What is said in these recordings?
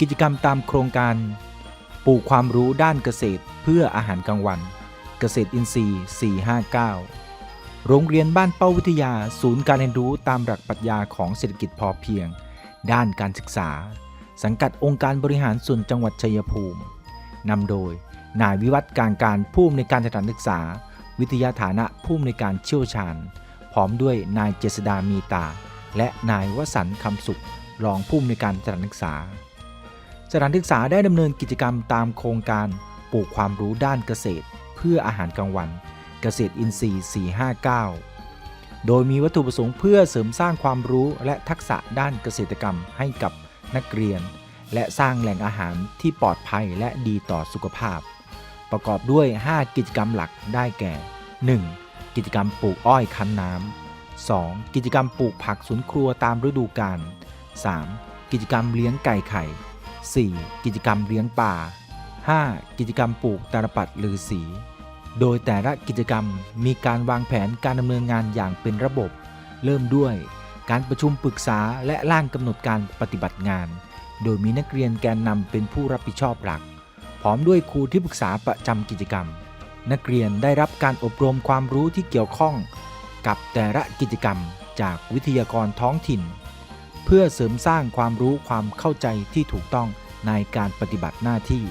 กิจกรรมตามโครงการ ปลูกความรู้ด้านเกษตรเพื่ออาหารกลางวัน เกษตรอินทรีย์ 459 โรงเรียนบ้านเป้าวิทยาศูนย์การเรียนรู้ตามหลักปรัชญาของเศรษฐกิจพอเพียง ด้านการศึกษา สังกัดองค์การบริหารส่วนจังหวัดชัยภูมินำโดย นายวิวัฒน์การการผู้อำนวยการสถานศึกษา วิทยาฐานะผู้อำนวยการเชี่ยวชาญ พร้อมด้วยนายเจษดามีตา และนายวสันต์คำสุข รองผู้อำนวยการสถานศึกษา สถานศึกษาได้ดำเนินกิจกรรมตามโครงการปลูกความรู้ด้านเกษตร เพื่ออาหารกลางวัน เกษตรอินทรีย์ 459 โดยมีวัตถุประสงค์เพื่อเสริมสร้างความรู้และทักษะด้านเกษตรกรรมให้กับนักเรียน และสร้างแหล่งอาหารที่ปลอดภัยและดีต่อสุขภาพ ประกอบด้วย 5 กิจกรรมหลักได้แก่ 1. กิจกรรมปลูกอ้อยคั้นน้ำ 2. กิจกรรมปลูกผักสวนครัวตามฤดูกาล 3. กิจกรรมเลี้ยงไก่ไข่ 4. กิจกรรมเลี้ยงปลา 5. กิจกรรมปลูกตาลปัดลือสี โดยแต่ละกิจกรรมมีการวางแผนการดำเนินงานอย่างเป็นระบบ เริ่มด้วย การประชุมปรึกษาและร่างกำหนดการปฏิบัติงาน โดยมีนักเรียนแกนนำเป็นผู้รับผิดชอบหลัก พร้อมด้วยครูที่ปรึกษาประจำกิจกรรม นักเรียนได้รับการอบรมความรู้ที่เกี่ยวข้อง กับแต่ละกิจกรรมจากวิทยากรท้องถิ่น เพื่อเสริมสร้างความรู้ความเข้าใจที่ถูกต้องในการปฏิบัติหน้าที่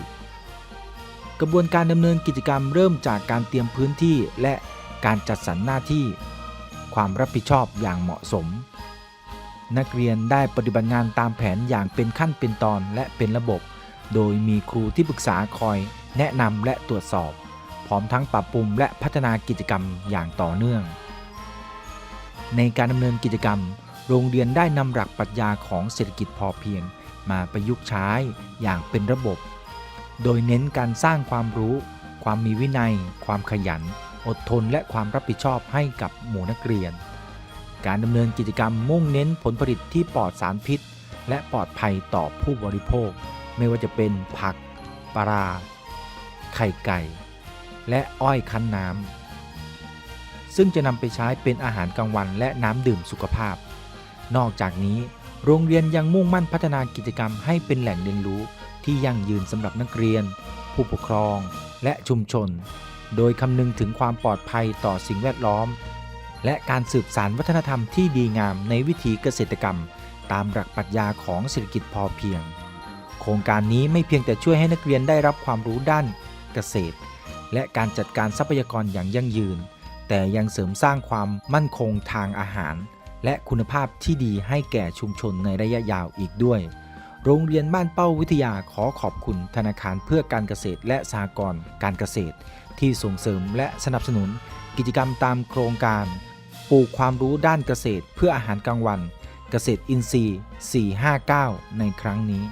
กระบวนการดำเนินกิจกรรมเริ่มจากการเตรียมพื้นที่และการจัดสรรหน้าที่ ความรับผิดชอบอย่างเหมาะสม นักเรียนได้ปฏิบัติงานตามแผนอย่างเป็นขั้นเป็นตอนและเป็นระบบ โดยมีครูที่ปรึกษาคอยแนะนำและตรวจสอบ พร้อมทั้งปรับปรุงและพัฒนากิจกรรมอย่างต่อเนื่อง ในการดำเนินกิจกรรม โรงเรียนได้นำหลักปรัชญาของเศรษฐกิจพอเพียง มาประยุกต์ใช้อย่างเป็นระบบ โดยเน้นการสร้างความรู้ ความมีวินัย ความขยัน อดทนและความรับผิดชอบให้กับหมู่นักเรียน การดำเนินกิจกรรมมุ่งเน้นผลผลิตที่ปลอดสารพิษ และปลอดภัยต่อผู้บริโภค ไม่ว่าจะเป็นผักปลาไข่ไก่ และอ้อยคั้นน้ำซึ่งจะนำไปใช้เป็นอาหารกลางวันและน้ำดื่มสุขภาพ นอกจากนี้ โรงเรียนยังมุ่งมั่นพัฒนากิจกรรมให้เป็นแหล่งเรียนรู้ที่ยั่งยืนสำหรับนักเรียน ผู้ปกครอง และชุมชน โดยคำนึงถึงความปลอดภัยต่อสิ่งแวดล้อม และการสืบสานวัฒนธรรมที่ดีงามในวิถีเกษตรกรรม ตามหลักปรัชญาของเศรษฐกิจพอเพียง โครงการนี้ไม่เพียงแต่ช่วยให้นักเรียนได้รับความรู้ด้านเกษตร และการจัดการทรัพยากรอย่างยั่งยืน แต่ยังเสริมสร้างความมั่นคงทางอาหาร และคุณภาพที่ดีให้แก่ชุมชนในระยะยาวอีกด้วย โรงเรียนบ้านเป้าวิทยาขอขอบคุณธนาคารเพื่อการเกษตรและสหกรณ์การเกษตร ที่ส่งเสริมและสนับสนุน กิจกรรมตามโครงการปลูกความรู้ด้านเกษตรเพื่ออาหารกลางวัน เกษตรอินทรีย์ 459 ในครั้งนี้